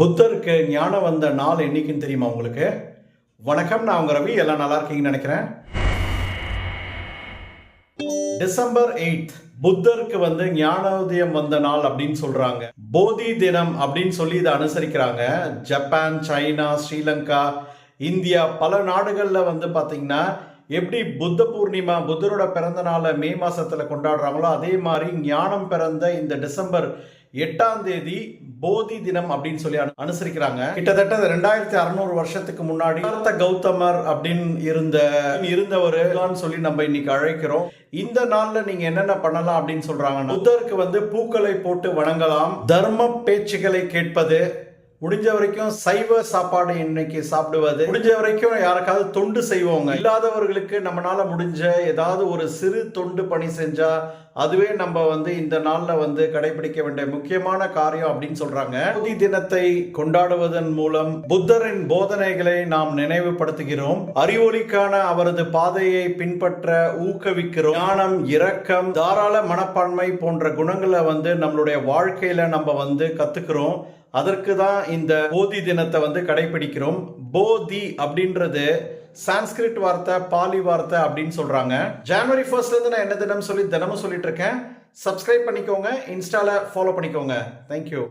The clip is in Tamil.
புத்தருக்கு ஞானம் வந்த நாள் என்னைக்குன்னு தெரியுமா உங்களுக்கு? வணக்கம் நான் உங்க ரவி. எல்லாம் நல்லா இருக்கீங்கன்னு நினைக்கிறேன். டிசம்பர் எயிட் புத்தருக்கு வந்து ஞானோதயம் வந்த நாள் அப்படின்னு சொல்றாங்க. போதி தினம் அப்படின்னு சொல்லி இதை அனுசரிக்கிறாங்க. ஜப்பான் சைனா ஸ்ரீலங்கா இந்தியா பல நாடுகளில் வந்து பார்த்தீங்கன்னா எப்படி புத்த பூர்ணிமா புத்தரோட பிறந்த நாளை மே மாசத்துல கொண்டாடுறாங்களோ அதே மாதிரி ஞானம் பிறந்த இந்த டிசம்பர் எட்டாம் தேதி போதி தினம் அப்படின்னு சொல்லி அனுசரிக்கிறாங்க. கிட்டத்தட்ட ரெண்டாயிரத்தி அறுநூறு வருஷத்துக்கு முன்னாடி சித்தார்த்த கௌதமர் அப்படின்னு இருந்த இருந்தவர் சொல்லி நம்ம இன்னைக்கு அழைக்கிறோம். இந்த நாள்ல நீங்க என்னென்ன பண்ணலாம் அப்படின்னு சொல்றாங்கன்னா புத்தருக்கு வந்து பூக்களை போட்டு வணங்கலாம். தர்ம பேச்சுகளை கேட்பது. முடிஞ்ச வரைக்கும் சைவ சாப்பாடு இன்னைக்கு சாப்பிடுவது. முடிஞ்ச வரைக்கும் யாருக்காவது தொண்டு செய்வோங்க. இல்லாதவர்களுக்கு நம்மளால முடிஞ்ச ஏதாவது ஒரு சிறு தொண்டு பணி செஞ்சா அதுவே நம்ம வந்து இந்த நாளில் வந்து கடைபிடிக்க வேண்டிய முக்கியமான காரியம் அப்படின்னு சொல்றாங்க. போதி தினத்தை கொண்டாடுவதன் மூலம் புத்தரின் போதனைகளை நாம் நினைவுபடுத்துகிறோம். அறிவொளிக்கான அவரது பாதையை பின்பற்ற ஊக்குவிக்கிறோம். ஞானம் இரக்கம் தாராள மனப்பான்மை போன்ற குணங்களை வந்து நம்மளுடைய வாழ்க்கையில நம்ம வந்து கத்துக்கிறோம். அதற்கு தான் இந்த போதி தினத்தை வந்து கடைபிடிக்கிறோம். போதி அப்படின்றது சான்ஸ்கிரிட் வார்த்தை பாலி வார்த்தை அப்படின்னு சொல்கிறாங்க ஜான்வரி ஃபர்ஸ்ட்லேருந்து நான் என்ன தினம் சொல்லி தினமும் சொல்லிட்டு இருக்கேன். சப்ஸ்கிரைப் பண்ணிக்கோங்க. இன்ஸ்டாவில் ஃபாலோ பண்ணிக்கோங்க. தேங்க்யூ